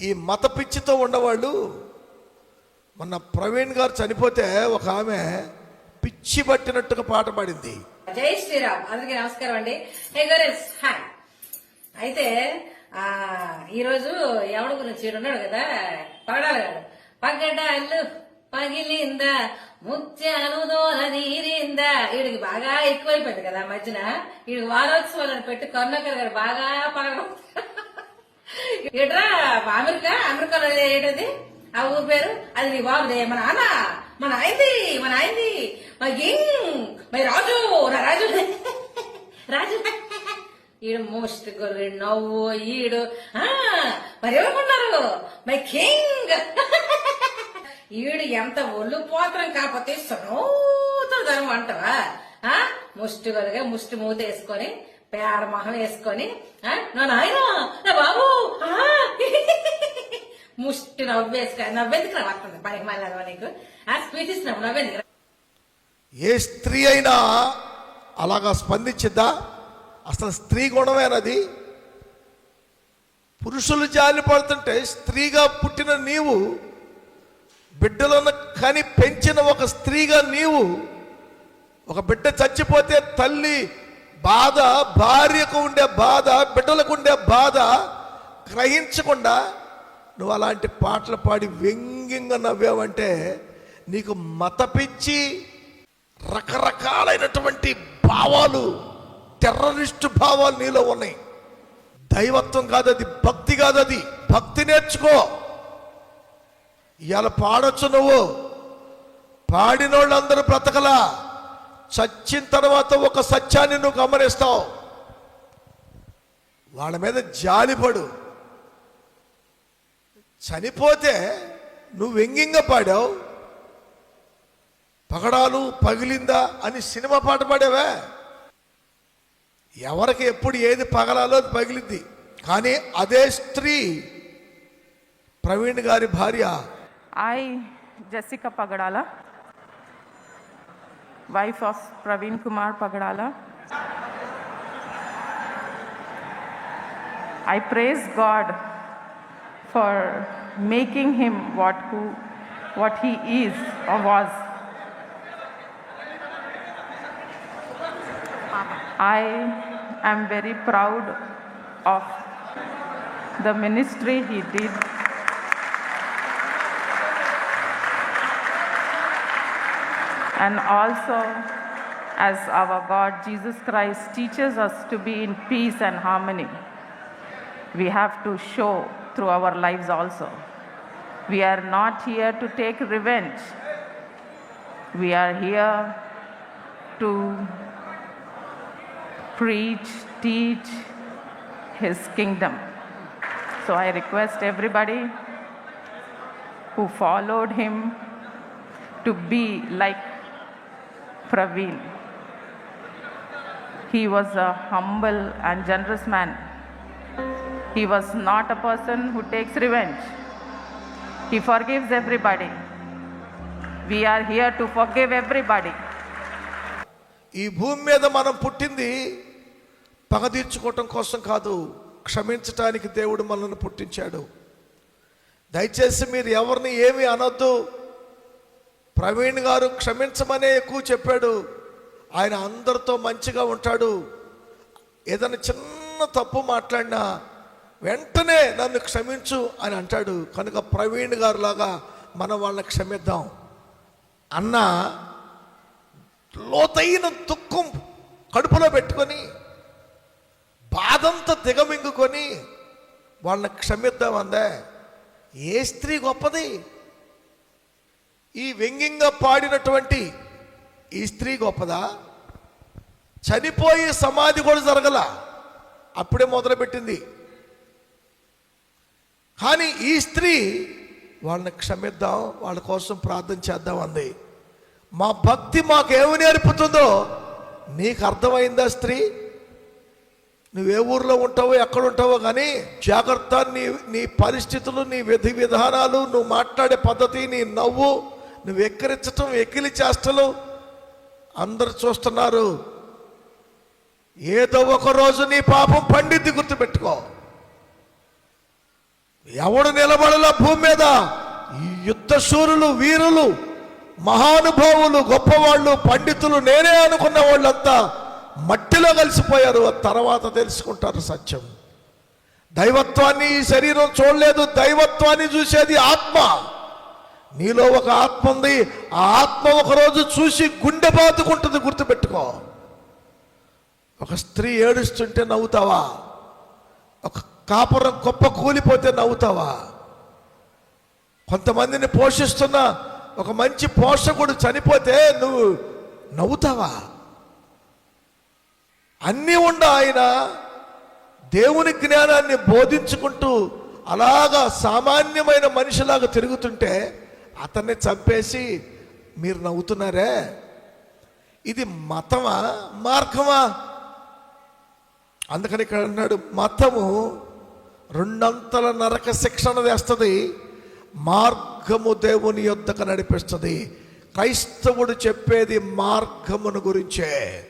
ఈ మత పిచ్చితో ఉండవాళ్ళు మొన్న ప్రవీణ్ గారు చనిపోతే ఒక ఆమె పిచ్చి పట్టినట్టుగా పాట పాడింది. జై శ్రీరామ్. అందరికీ నమస్కారం అండి. హే హాయ్ అయితే ఆ ఈ రోజు గురించి ఉన్నాడు కదా పగడాలి గారు పగడాలు పగిలిందా ముత్యాలు దోల నీరిందా వీడికి బాగా ఎక్కువైపోయింది కదా ఆ మధ్యన. వీడికి వారోత్సవాలను పెట్టి కరుణాకర్ గారు బాగా పగడ ఏట్రా అమెరికా? అమెరికాలో ఏంటది? ఆ ఊరు పేరు? అది నీ బాబుదే మన నాన్న మన ఆయనది మన ఆయనది మా గింగ్ మై రాజు నా రాజు. రాజు. ఈడు మోస్ట్ గొర్రె నవ్వు ఈడు. ఆ, మై కింగ్ ఈడు ఎంత ఒళ్ళు పోతరం కాకపోతే సనూతన అంటవా? ఆ ముష్టి గొరగా ముష్టి మూత వేసుకొని పేడ మొహం వేసుకొని ఆ, నా నాయన నా బాబు ఆ, నవ్వెందుకు పనికి మళ్ళీ నీకు. ఆ స్పీచ్ ఇస్తున్నావు నవ్వెందుకు ఏ స్త్రీ అయినా అలాగా స్పందించిద్దా? అసలు స్త్రీ గుణమేనది పురుషులు జాలి పడుతుంటే స్త్రీగా పుట్టిన నీవు బిడ్డలను కని పెంచిన ఒక స్త్రీగా నీవు ఒక బిడ్డ చచ్చిపోతే తల్లి బాధ భార్యకు ఉండే బాధ బిడ్డలకు ఉండే బాధ గ్రహించకుండా నువ్వు అలాంటి పాటలు పాడి వ్యంగ్యంగా నవ్వావంటే నీకు మతపిచ్చి రకరకాలైనటువంటి భావాలు టెర్రరిస్టు భావాలు నీలో ఉన్నాయి. దైవత్వం కాదు అది భక్తి కాదు అది భక్తి నేర్చుకో. ఇవాళ పాడొచ్చు నువ్వు. పాడినోళ్ళందరూ బ్రతకలా. చచ్చిన తర్వాత ఒక సత్యాన్ని నువ్వు గమనిస్తావు. వాళ్ళ మీద జాలిపడు. చనిపోతే నువ్వు వ్యంగ్యంగా పాడావు. పగడాలు పగిలిందా అని సినిమా పాట పాడావే? ఎవరికి ఎప్పుడు ఏది పగలాలో అది పగిలింది. కానీ అదే స్త్రీ ప్రవీణ్ గారి భార్య. I Jessica Pagadala wife of Praveen Kumar Pagadala I praise God for making him what, who, what he is or was. I am very proud of the ministry he did and also as our God Jesus Christ teaches us to be in peace and harmony, we have to show through our lives also. We are not here to take revenge. We are here to preach, teach His kingdom. So I request everybody who followed Him to be like Praveen. He was a humble and generous man. He was not a person who takes revenge. He forgives everybody. We are here to forgive everybody. ఈ భూమి మీద మనం పుట్టింది పగ తీర్చుకోవటం కోసం కాదు క్షమించటానికి దేవుడు మనల్ని పుట్టించాడు దయచేసి మీరు ఎవరిని ఏమి అనొద్దు ప్రవీణ్ గారు క్షమించమనే ఎక్కువ చెప్పాడు ఆయన అందరితో మంచిగా ఉంటాడు ఏదైనా చిన్న తప్పు మాట్లాడినా వెంటనే నన్ను క్షమించు అని అంటాడు. కనుక ప్రవీణ్ గారు లాగా మనం వాళ్ళని క్షమిద్దాం. అన్న లోతైన దుఃఖం కడుపులో పెట్టుకొని బాధంతా దిగమింగుకొని వాళ్ళని క్షమిద్దాం అందే. ఏ స్త్రీ గొప్పది? ఈ వ్యంగ్యంగా పాడినటువంటి ఈ స్త్రీ గొప్పదా? చనిపోయి సమాధి కూడా జరగల. అప్పుడే మొదలుపెట్టింది. కానీ ఈ స్త్రీ వాళ్ళని క్షమిద్దాం వాళ్ళ కోసం ప్రార్థన చేద్దాం అంది. మా భక్తి మాకేమి నేర్పుతుందో నీకు అర్థమైందా స్త్రీ? నువ్వే ఊర్లో ఉంటావో ఎక్కడ ఉంటావో కానీ జాగ్రత్త నీ నీ పరిస్థితులు నీ విధి విధానాలు నువ్వు మాట్లాడే పద్ధతి నీ నవ్వు నువ్వు ఎక్కిరించటం ఎక్కిలి చేష్టలు అందరు చూస్తున్నారు. ఏదో ఒక రోజు నీ పాపం పండిద్ది గుర్తుపెట్టుకో. ఎవడు నిలబడలా భూమి మీద? ఈ యుద్ధ శూరులు వీరులు మహానుభావులు గొప్పవాళ్ళు పండితులు నేనే అనుకున్న వాళ్ళంతా మట్టిలో కలిసిపోయారు. తర్వాత తెలుసుకుంటారు సత్యం. దైవత్వాన్ని ఈ శరీరం చూడలేదు. దైవత్వాన్ని చూసేది ఆత్మ. నీలో ఒక ఆత్మ ఉంది. ఆ ఆత్మ ఒకరోజు చూసి గుండె బాదుకుంటుంది. గుర్తుపెట్టుకో. ఒక స్త్రీ ఏడుస్తుంటే నవ్వుతావా? ఒక కాపురం గొప్ప కూలిపోతే నవ్వుతావా? కొంతమందిని పోషిస్తున్న ఒక మంచి పోషకుడు చనిపోతే నువ్వు నవ్వుతావా? అన్నీ ఉండ ఆయన దేవుని జ్ఞానాన్ని బోధించుకుంటూ అలాగా సామాన్యమైన మనిషిలాగా తిరుగుతుంటే అతన్ని చంపేసి మీరు నవ్వుతున్నారే? ఇది మతమా? మార్గమా? అందుకని ఇక్కడ అన్నాడు మతము రెండంతల నరక శిక్షణ వేస్తుంది మార్గము దేవుని యొద్దకు నడిపిస్తుంది. క్రైస్తవుడు చెప్పేది మార్గమును గురించే.